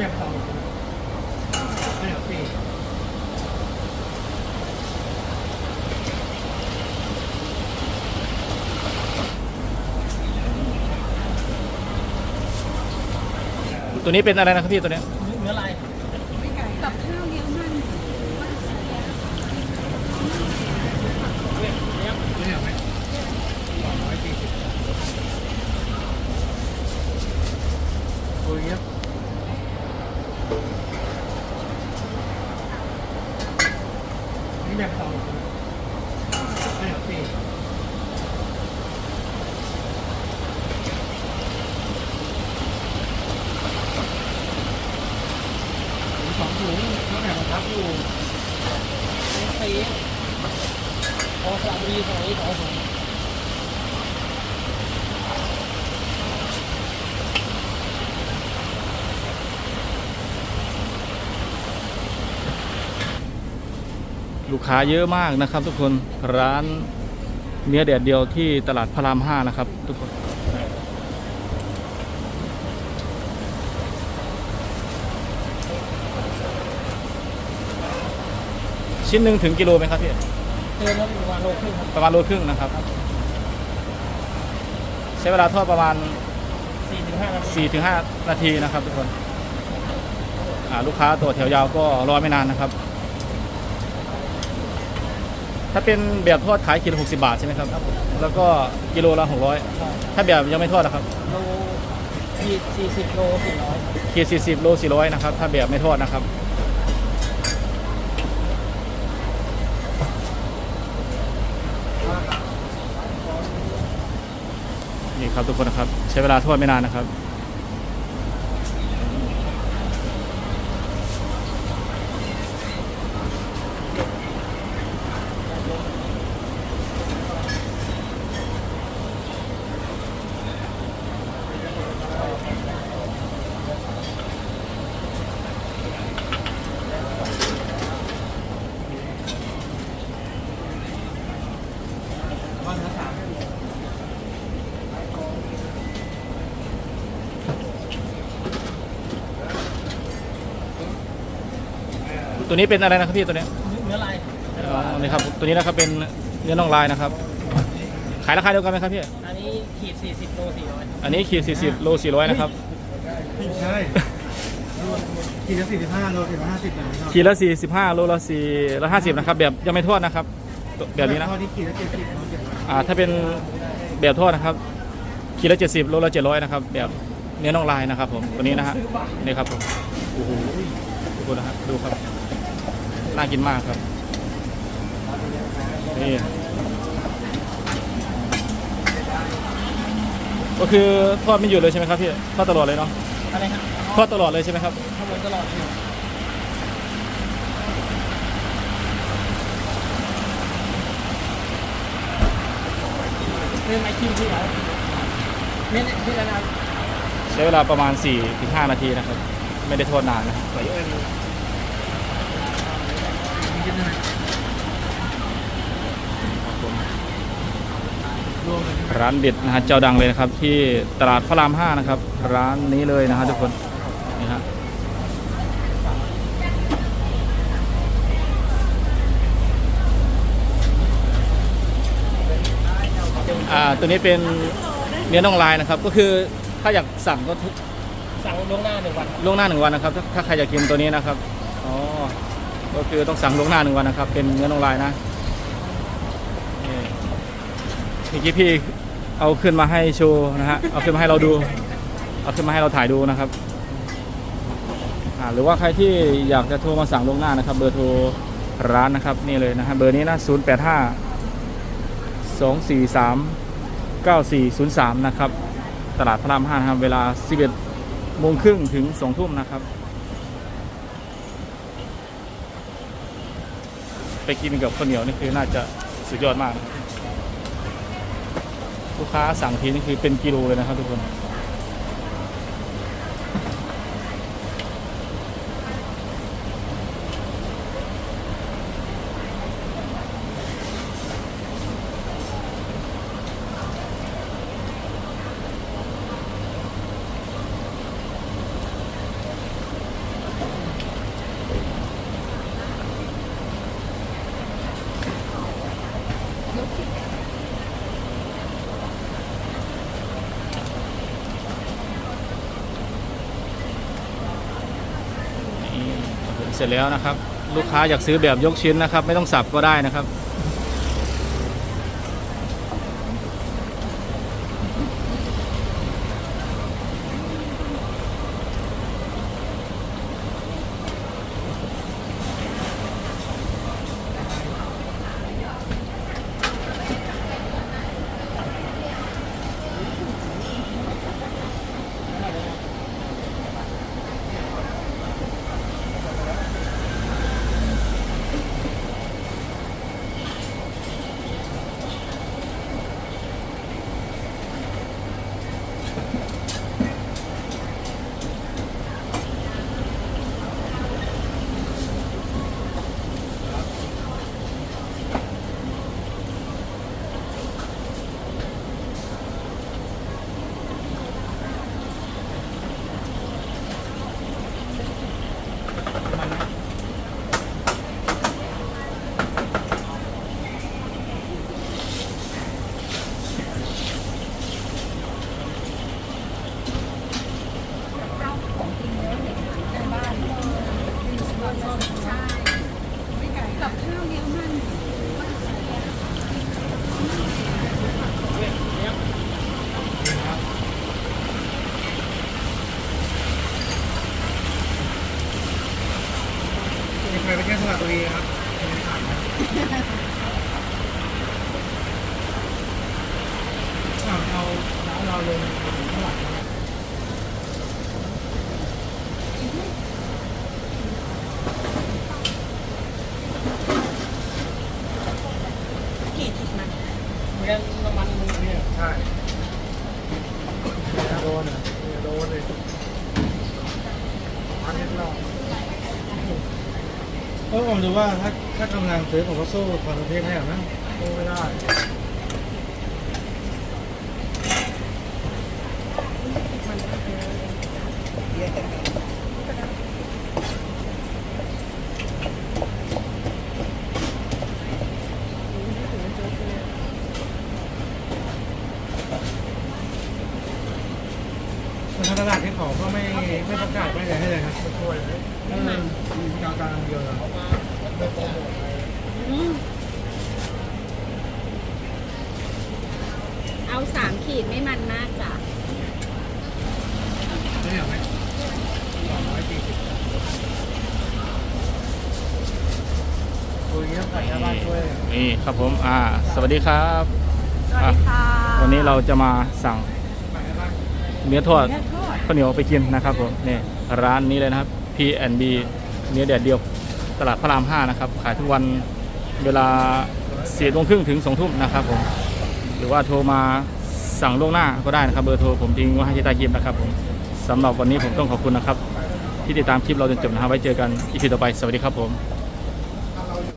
แบบสองไม่เหรอพี่ตัวนี้เป็นอะไรนะครับพี่ตัวเนี้ยเนื้อลายกับข้าวเยอะมากไม่เหรอไหมสองร้อย นี่แบบสองไม่เหรอพี่สองถุงแล้วแบบรับอยู่สีพอสระบุรีสมัยสองสอง ลูกค้าเยอะมากนะครับ ทุกคนร้านเนื้อแดดเดียวที่ตลาดพระรามห้านะครับ ทุกคนชิ้นหนึ่งถึงกิโลไหมครับพี่เตือนแล้วประมาณโลครึ่งครับประมาณโลครึ่งนะครับ ใช้เวลาทอดประมาณสี่ถึงห้านาที4-5 นาทีนะครับ ทุกคนอ่าลูกค้าตัวแถวยาวก็รอไม่นานนะครับ ถ้าเป็นแบบทอดขายกิโล60บาทใช่ไหมครับ แล้วก็กิโลละ600ถ้าแบบยังไม่ทอดนะครับโลขีดสี่สิบโลสี่ร้อยขีด40โล400นะครับ ถ้าแบบไม่ทอดนะครับนี่ครับทุกคนนะครับ ใช้เวลาทอดไม่นานนะครับ ตัวนี้เป็นอะไรนะครับพี่ตัวนี้เนื้อลายอ๋อนี่ครับตัวนี้นะครับเป็นเนื้อน่องลายนะครับ ขายราคาเดียวกันไหมครับพี่ อันนี้ขีดสี่สิบโลสี่ร้อยอันนี้ขีด40โล400นะครับไม่ใช่กินละสี่สิบห้าโลถึงห้าสิบแบบนี้ขีดละ45โลละ4ละ50นะครับแบบยังไม่ทอดนะครับตัวแบบนี้นะทอดที่กินละเจ็ดสิบโลเจ็ดร้อยอ่าถ้าเป็นแบบทอดนะครับขีดละ70โลละ700นะครับแบบเนื้อน่องลายนะครับผมตัวนี้นะฮะนี่ครับผมโอ้โหดูนะครับดูครับ น่ากินมากครับ นี่ ก็คือทอดไม่หยุดเลยใช่ไหมครับพี่ทอดตลอดเลยเนาะอะไรครับทอดตลอดเลยใช่ไหมครับขโมยตลอดอยู่เรื่องไม้คิมที่ไหนเม็ดที่ระนาดใช้เวลาประมาณ4-5นาทีนะครับ ไม่ได้ทอดนานนะครับ มีกินอะไรรวมเลยร้านเด็ดนะฮะเจ้าดังเลยนะครับ ที่ตลาดพระรามห้านะครับ ร้านนี้เลยนะฮะทุกคนนี่ฮะอ่าตัวนี้เป็นเนื้อน่องลายนะครับ ก็คือถ้าอยากสั่งก็ทุกสั่งล่วงหน้าหนึ่งวันล่วงหน้าหนึ่งวันนะครับ ถ้าถ้าใครอยากกินตัวนี้นะครับอ๋อ ก็คือต้องสั่งล่วงหน้าหนึ่งวันนะครับ เป็นเนื้อน่องลายนะนี่เมื่อกี้พี่เอาขึ้นมาให้โชว์นะฮะ เอาขึ้นมาให้เราดู เอาขึ้นมาให้เราถ่ายดูนะครับหรือว่าใครที่อยากจะโทรมาสั่งล่วงหน้านะครับ เบอร์โทรร้านนะครับนี่เลยนะฮะเบอร์นี้นะ 0 8 5 2 4 3 9 4 0 3 นะครับ ตลาดพระราม5นะครับ เวลา 11โมงครึ่งถึง 2 ทุ่มนะครับ ไปกินกับข้าวเหนียวนี่คือน่าจะสุดยอดมาก ลูกค้าสั่งทีนี่คือเป็นกิโลเลยนะครับทุกคน เสร็จแล้วนะครับ ลูกค้าอยากซื้อแบบยกชิ้นนะครับ ไม่ต้องสับก็ได้นะครับ วีครับเอาเอาเราลงข้างหลังกี่ถิดมันไม่งั้นน้ำมันมึงเนี่ย ใช่โดนอะโดนเลยอันนี้เรา เออผมดูว่าถ้าถ้ากำลังซื้อผมก็สู้คอนเทนต์ให้หรอนะสู้ไม่ได้ทางตลาดที่ขาก็ไม่ไม่ประกาศไม่อะไรให้เลยครับไม่ช่วยเลยนั่นเลยกลางกลางเดียวเลยไม่โปรโมทอะไร เอาสาม ขีดไม่มันมากจ้ะไม่อยากไหมสองร้อยสี่สิบคุยเรื่องไก่หน้าบ้านช่วย นี่ครับผม อ่า สวัสดีครับสวัสดีค่ะ วันนี้เราจะมาสั่งไก่หน้าบ้านเนื้อทอดเนื้อทอดข้าวเหนียวไปกินนะครับผมนี่ร้านนี้เลยนะครับ P&B เนื้อแดดเดียวตลาดพระราม 5 นะครับ ขายทุกวันเวลาสี่โมงครึ่งถึงสองทุ่มนะครับผม หรือว่าโทรมา สั่งล่วงหน้าก็ได้นะครับเบอร์โทรผมทิ้งไว้ให้ที่ใต้คลิปนะครับผมสำหรับวันนี้ผมต้องขอบคุณนะครับ ที่ติดตามคลิปเราจนจบนะครับไว้เจอกันอีพีต่อไปสวัสดีครับผม